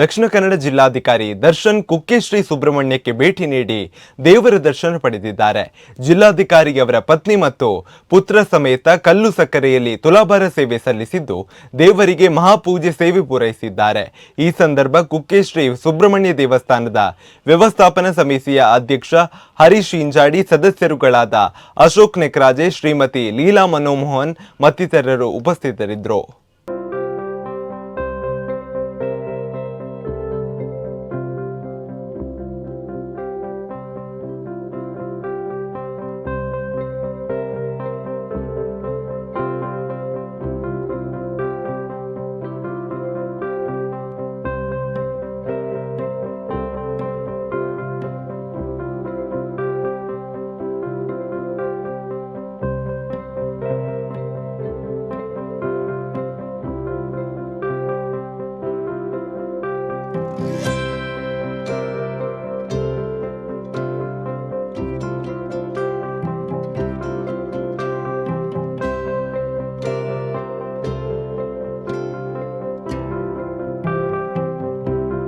ದಕ್ಷಿಣ ಕನ್ನಡ ಜಿಲ್ಲಾಧಿಕಾರಿ ದರ್ಶನ್ ಕುಕ್ಕೆ ಶ್ರೀ ಸುಬ್ರಹ್ಮಣ್ಯಕ್ಕೆ ಭೇಟಿ ನೀಡಿ ದೇವರ ದರ್ಶನ ಪಡೆದಿದ್ದಾರೆ. ಜಿಲ್ಲಾಧಿಕಾರಿ ಅವರ ಪತ್ನಿ ಮತ್ತು ಪುತ್ರ ಸಮೇತ ಕಲ್ಲು ಸಕ್ಕರೆಯಲ್ಲಿ ತುಲಾಭಾರ ಸೇವೆ ಸಲ್ಲಿಸಿದ್ದು, ದೇವರಿಗೆ ಮಹಾಪೂಜೆ ಸೇವೆ ಪೂರೈಸಿದ್ದಾರೆ. ಈ ಸಂದರ್ಭ ಕುಕ್ಕೆ ಶ್ರೀ ಸುಬ್ರಹ್ಮಣ್ಯ ದೇವಸ್ಥಾನದ ವ್ಯವಸ್ಥಾಪನಾ ಸಮಿತಿಯ ಅಧ್ಯಕ್ಷ ಹರೀಶ್ ಇಂಜಾಡಿ ಸದಸ್ಯರುಗಳಾದ ಅಶೋಕ್ ನೆಕ್ರಾಜೆ, ಶ್ರೀಮತಿ ಲೀಲಾ ಮನೋಮೋಹನ್ ಮತ್ತಿತರರು ಉಪಸ್ಥಿತರಿದ್ದರು. Música